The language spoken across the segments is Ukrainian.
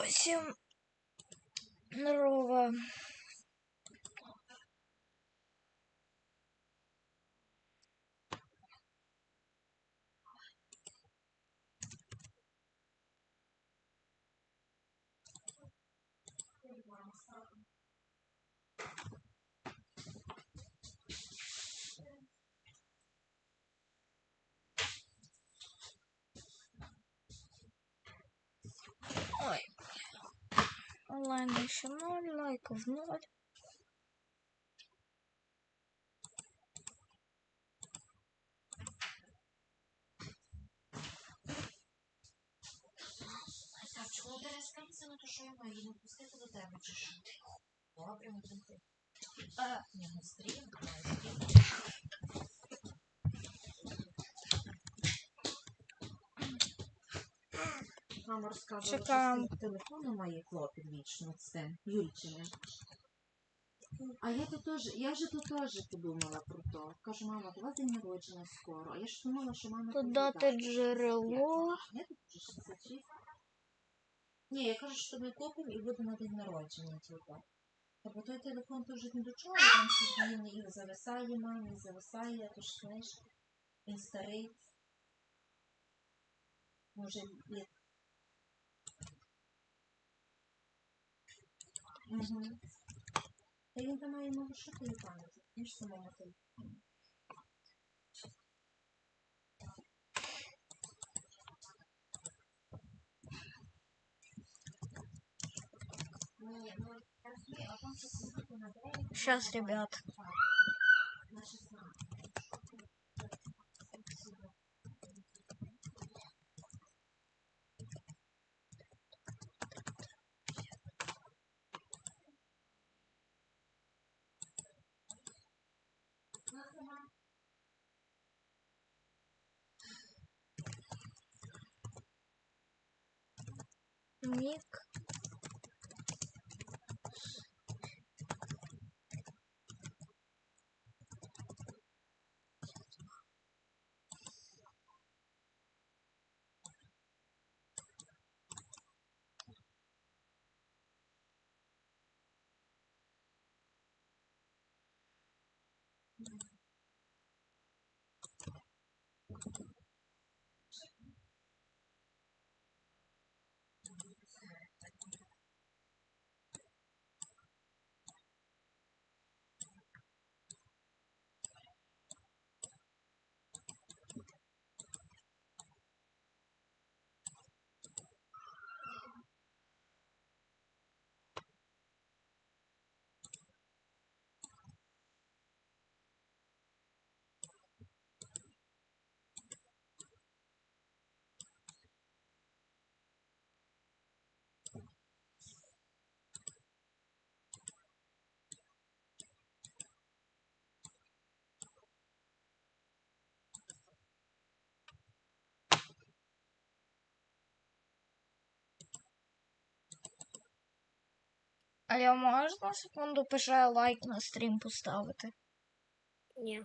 Здорово всем. Здорово. Ой. Онлайн еще ноль, лайков ноль. Так, чого ти розкажеться на те, що? Добре, не пусти. А, Ні, не стрім, не стрім. Мама розказувала, Чекаємо. що з тим телефоном має клопіт вічно з цим, Юльчиним. А я тут теж, я вже тут теж подумала про то. Кажу, мама, у вас день народження скоро. А я ж думала, що мама... Тут дати джерело. Ні, тут вже 66. Ні, я кажу, що ми купимо і буде на день народження тільки. Тобто той телефон вже не до чого, там щось він і зависає, мамі, і зависає, а то ж знаєш, він старий. Може, літ. Угу. Та він там має нову шукати пам'яті, ніж самому телефону. Сейчас, ну, я розумію, а там щось буде на 9, Сейчас, ребят. На А я можна секунду пише лайк на стрім поставити? Ні.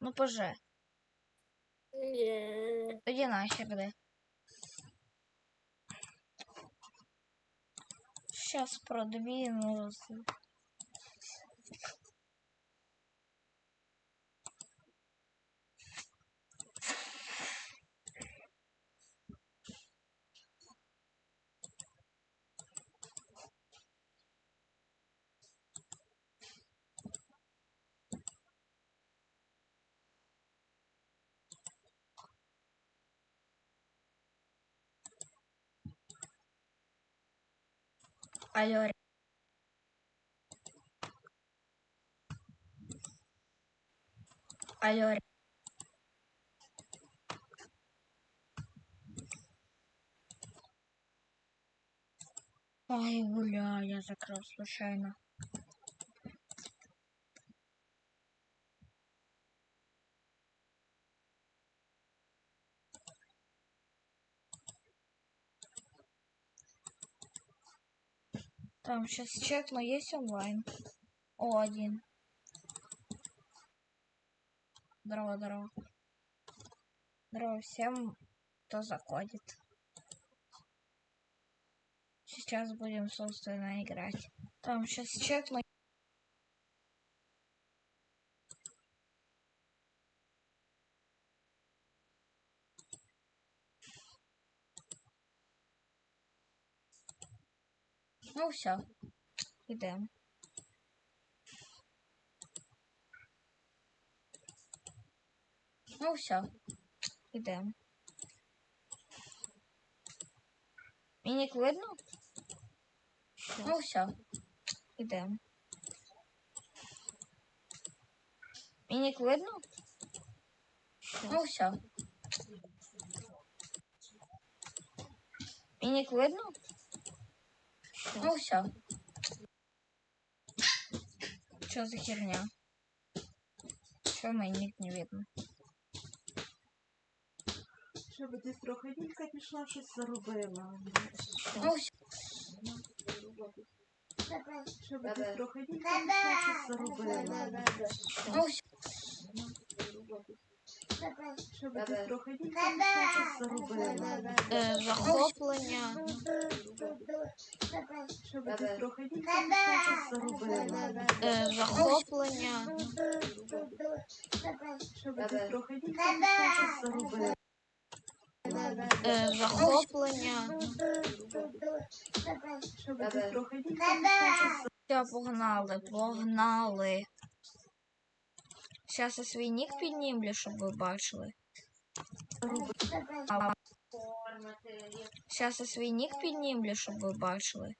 Ну поже. Ні. Тоді нахер де. Щас продвину. Алло. Алло. Ой, бля, я закрыл случайно. Там сейчас чекну, есть онлайн. О, один. Здорово, здорово. Здорово всем, кто заходит. Сейчас будем, собственно, играть. Там сейчас чекну. Все, йдемо. Ну все, йдемо. Мінік видно? Ну все, йдемо. Мінік видно? Ну все. Мінік видно? Ну все. Что за херня? Что майник не видно? Щоб десь трохи пішла, щось заробила. Ну все. Щоб десь трохи пішла, щось заробила. Ну все. Щоб десь трохи щось заробила. Е, захоплення. Щоб десь трохи щось заробила. Е, захоплення. Щоб десь трохи щось заробила. Е, захоплення. Щоб десь трохи пішла, Все, погнали, погнали. Зараз я свій нік піднімлю, щоб ви бачили. Зараз я свій нік піднімлю, щоб ви бачили.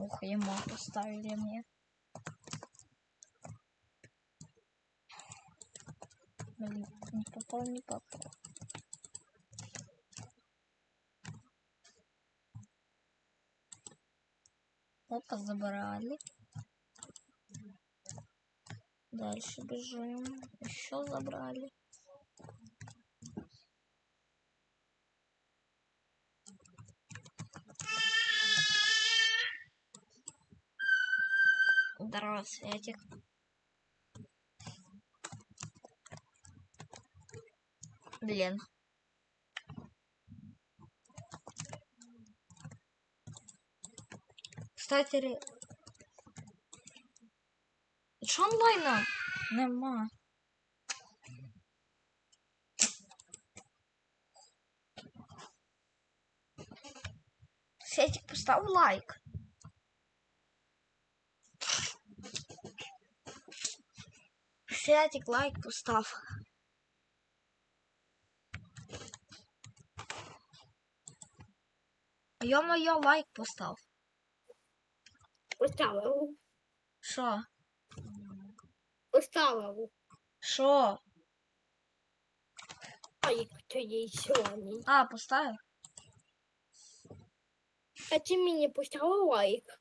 Ух, ему поставили мне. Блин, не попал, не попал. Опа, забрали. Дальше бежим. Еще забрали. Здорово, Светик. Блин. Кстати, ре... Що онлайна? Нема. Светик, постав лайк. Святик, лайк постав. Йо-моє, лайк постав. Поставив. Що? Поставив. Що? Лайк тоді сьогодні. А, поставив? А ти мені поставив лайк.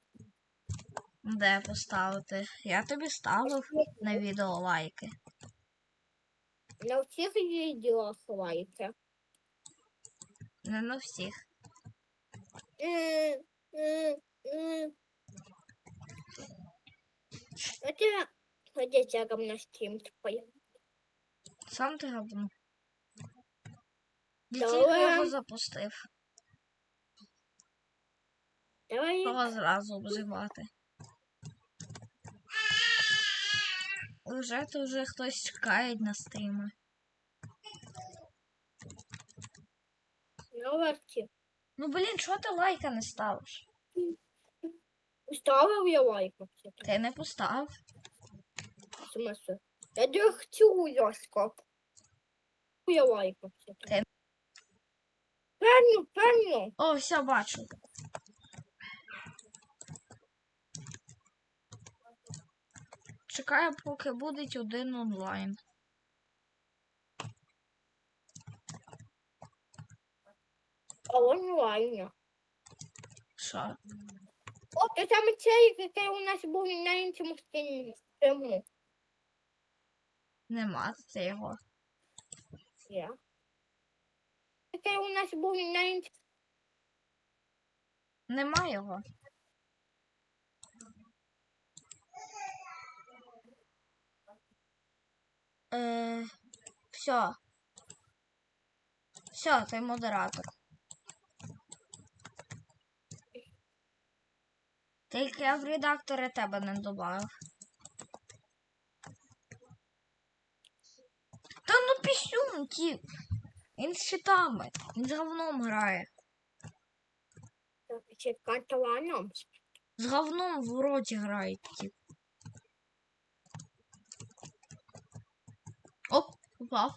Де поставити? Я тобі ставив на відео лайки. На всіх відео лайки. Не на всіх. М, м, м. А ти ходять рядом на стрім твій. Сам ти говно. Давай. його запустив. Давай Кого зразу обзивати. Уже то вже хтось чекає на стріми. на ларці. Ну блін, чого ти лайка не ставиш? Поставив я лайк вообще. Ти не постав. В смысле? Я дихтю яська. Я лайк вообще. Ти- Правильно, правильно. О, все, бачу. Чекаю, поки буде один онлайн. А онлайн. Що? О, то саме цей, який у нас був на іншому стріму. Нема це його. Є. Який у нас був на іншому. Нема його. Е, все. Все, ти модератор. Тільки я в редактори тебе не додав. Та ну пісюн, тіп. Він з щитами. Він з говном грає. Чи карталаном. З говном в роті грає, тіп. Оп, упав.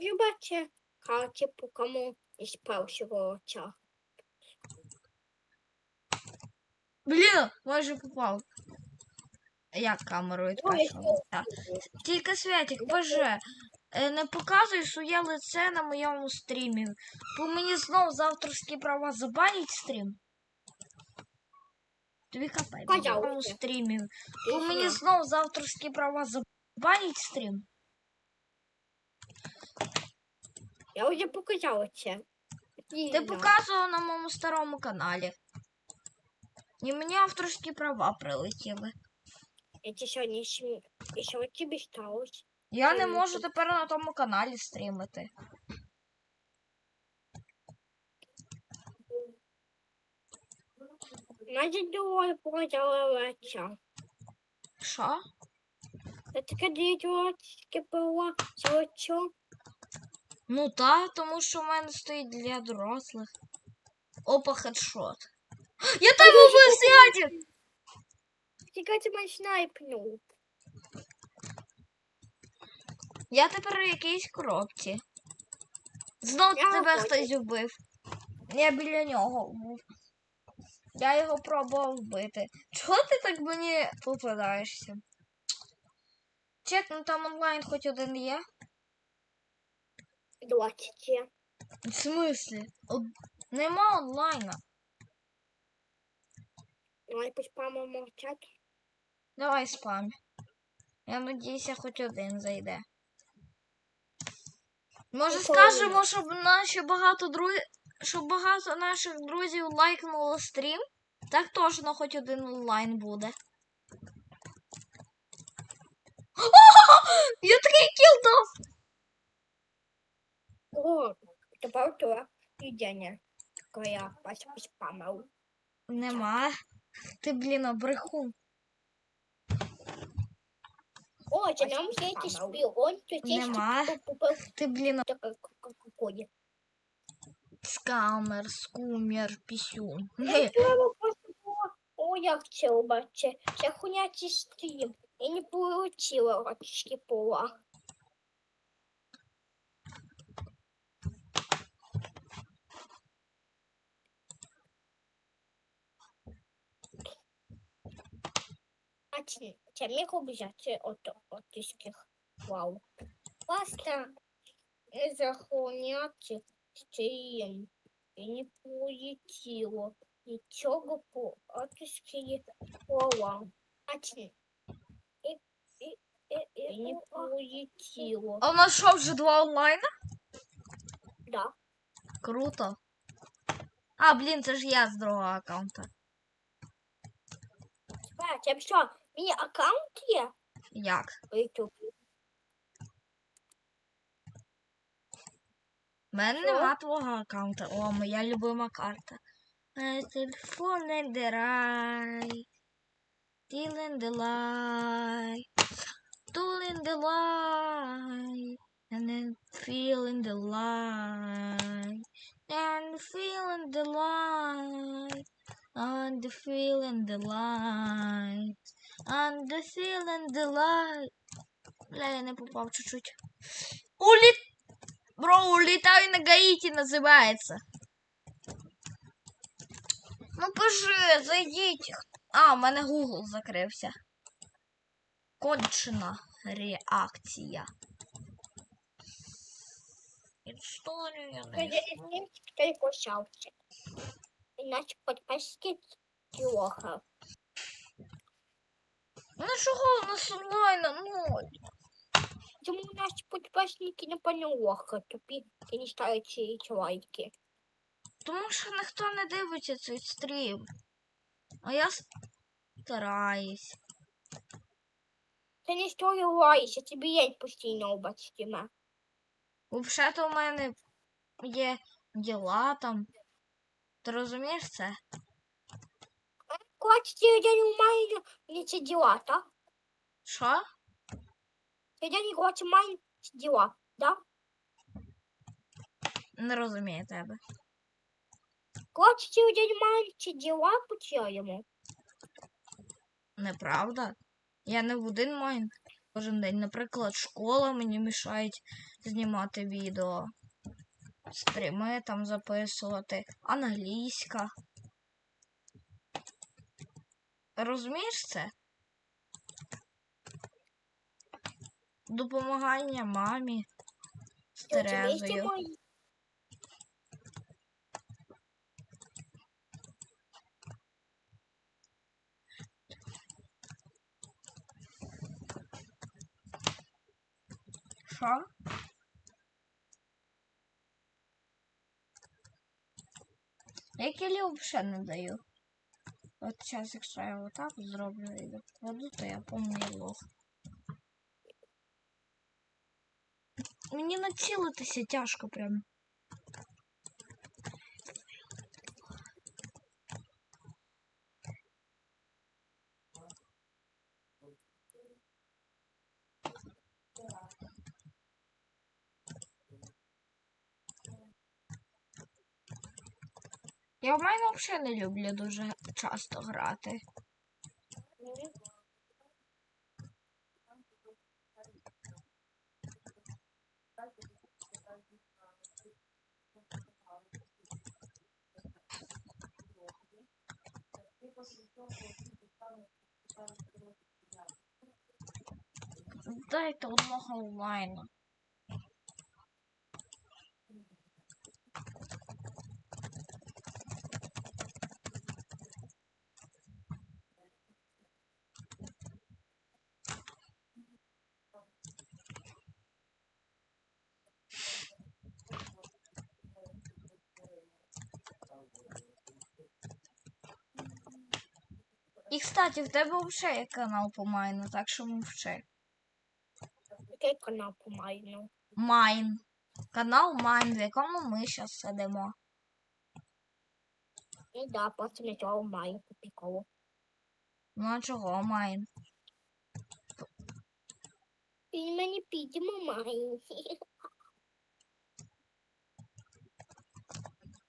Ви бачите, карті по кому із першого оча. Блін, майже попав. Як камеру від Ой. Тільки Святик, боже, е, не показуй своє лице на моєму стрімі. Бо мені знов з авторські права забанять стрім. Тобі капець на моєму стрімі. Бо мені знов з авторські права забанять стрім. Я вже показала це. Ти Пізно. показував на моєму старому каналі. І мені авторські права прилетіли. Я це сьогодні ще... І що тобі сталося? Я не можу тепер на тому каналі стрімити. Навіть двоє веча. Що? Це таке дідьотське було. Що? Ну та, тому що в мене стоїть для дорослих. Опа, хедшот. Я вбив, Святик! Тільки ти мене снайпнув. Я тепер у якійсь коробці. Знов Я тебе хочу. хтось вбив. Я біля нього був. Я його пробував вбити. Чого ти так мені попадаєшся? Чек, ну там онлайн хоч один є? 20 є. В смислі? Од- Нема онлайна. Давай поспамимо чат. Давай спам. Я надіюся, хоч один зайде. Може Ніколи скажемо, щоб наші багато друзів, щоб багато наших друзів лайкнуло стрім? Так точно хоч один онлайн буде. Я такий кіл дав! О, тепер то віддання. Коли я вас поспамив. Нема. Ти, блін, брехун. О, це нам все эти то це Нема. Ти, блін, таке скамер, скумер, пісюн. Я вчора просто була, о, як це бачите, це хунячий стрім. Я не получила рачки пола. А це, це міг взяти от отиских. Вау. Просто не захоняти стрім. І не полетіло. Нічого по отискії пола. А це і, і, і, і не полетіло. А у нас що, вже два онлайна? Да. Круто. А, блін, це ж я з другого аккаунта. Бать, а що, мій аккаунт є Як? в YouTube? У мене Що? нема твого аккаунта. О, моя любима карта. Е, Телефон the light. The light. And then feeling the light. And feeling the light. And the feeling the light. And the feeling the light. Бля, я не попав чуть-чуть. Уліт! Бро, улетай на Гаити называется. Ну пиши, зайдіть. А, у мене Google закрився. Кончена реакція. Історія Я не з ним тільки почався. Иначе подписки плохо. Ну чого у нас онлайн на ноль? Тому наші подписники не плохо, тупі і не ставлять ці лайки. Тому що ніхто не дивиться цей стрім. А я стараюсь. Ти не стою лайся, тобі є постійно обачимо. Взагалі-то у мене є діла там. Ти розумієш це? У мене не ці діла, так? Що? Ти день коли у мене ці діла, да? Не розумію тебе. Ти день у мене ці діла почаємо. Неправда. Я не в один майн кожен день. Наприклад, школа мені мішають знімати відео. Стріми там записувати. Англійська. Розумієш це? Допомагання мамі з Терезою. Що? Я кілі взагалі не даю. От зараз, якщо я отак зроблю і докладу, то я повний лох. Мені націлитися тяжко прям. Я в мене взагалі не люблю дуже часто грати. Дайте одного онлайну. І, кстати, в тебе взагалі є канал по майну, так що мовчи. Який канал по майну? Майн. Канал Майн, в якому ми зараз сидимо. І да, потім я цього маю по. Ну а чого Майн? І мені підемо маю.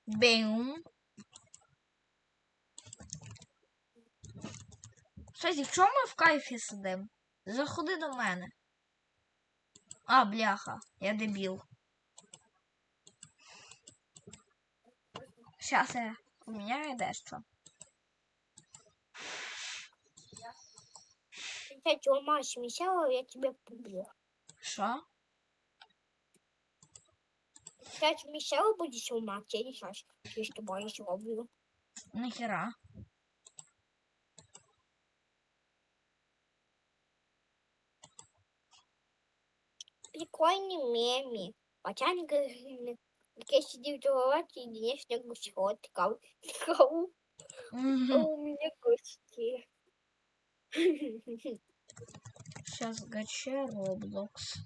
Бім. В чому ми в кайфі сидимо? Заходи до мене. А, бляха, я дебіл. Щас я поміняю дещо. Цього маєш місяла, я тебе поб'ю. Що? Ти місяла будеш у я не знаю, що я з тобою зроблю. Нахера? Прикольні мемі. Пацан який сидів до лавки і днешня гусьо тикав. Тикав. А Угу. у мене кості. Сейчас гаче Роблокс.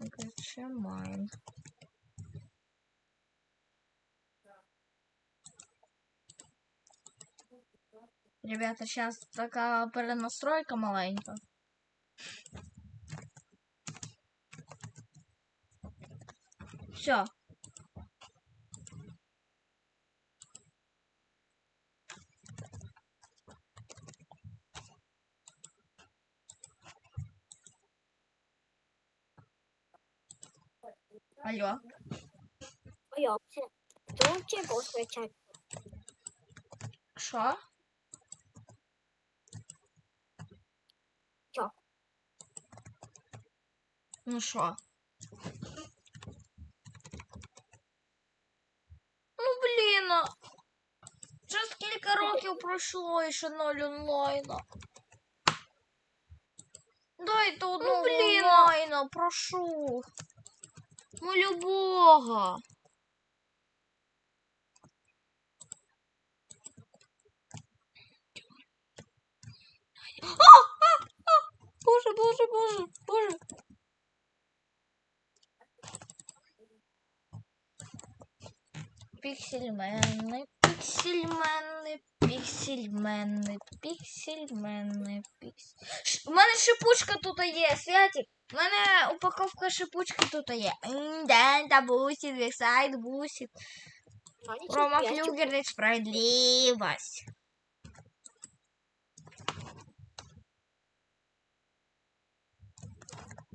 Гаче Майн. Ребята, сейчас такая перенастройка маленька. Все. Алло. А я це. Хто чого? Що? Ну що? Ну блін. а. Вже скільки років пройшло і ще ноль онлайна. Дайте одного блін, а. онлайна, прошу. Молю Бога. А! А! А! Піксельмени, піксельмени, піксельмени, піксельмени, пікс... Ш- У мене шипучка тут є, Святик. У мене упаковка шипучки тут є. Ден та бусит, вексайд бусит. Маленький Рома п'ятик. Флюгер несправедливость.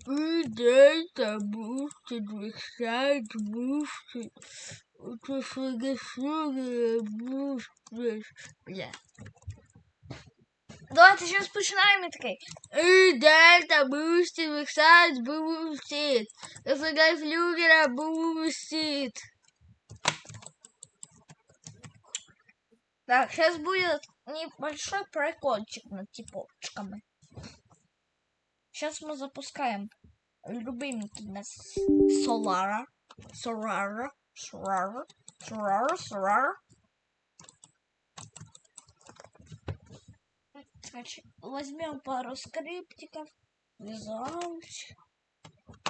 Дельта бустит, вексайд бустит. Это флюгер бустит. Бля. Давайте сейчас починаємо і такий. І Дельта бустит, вексайд бустит. Флюгер флюгера бустит. Так, сейчас будет небольшой прикольчик над типочками. Сейчас мы запускаем любименький нас Солара. Солара. Солара. Солара. Значит, возьмем пару скриптиков. Визуалыч.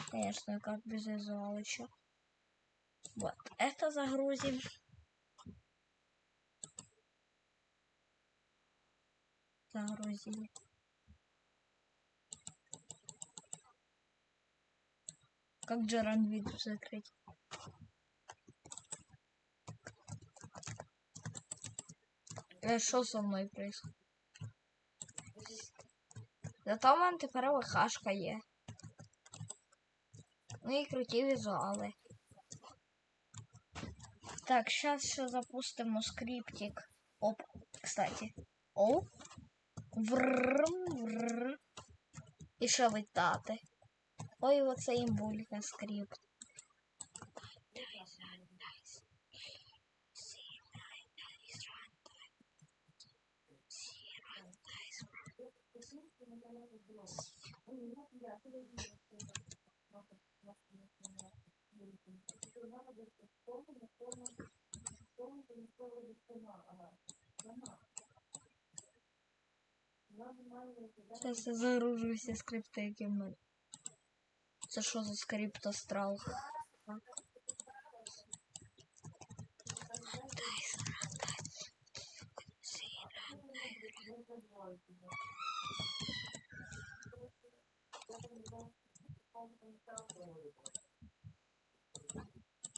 Конечно, как без визуалыча. Вот, это загрузим. Загрузили. Как Джеран видео закрыть? Э, Что со мной происходит? Зато в мене тепер ВХшка є. Ну і круті візуали. Так, сейчас ще запустимо скриптик. Оп, кстати. Оп. Врррм, врррр. І ще летати. Ой, оце імбулька скрипт. Зараз я загружу всі скрипти, які в мене. Це за скрипт астрал? 本当にそう思います。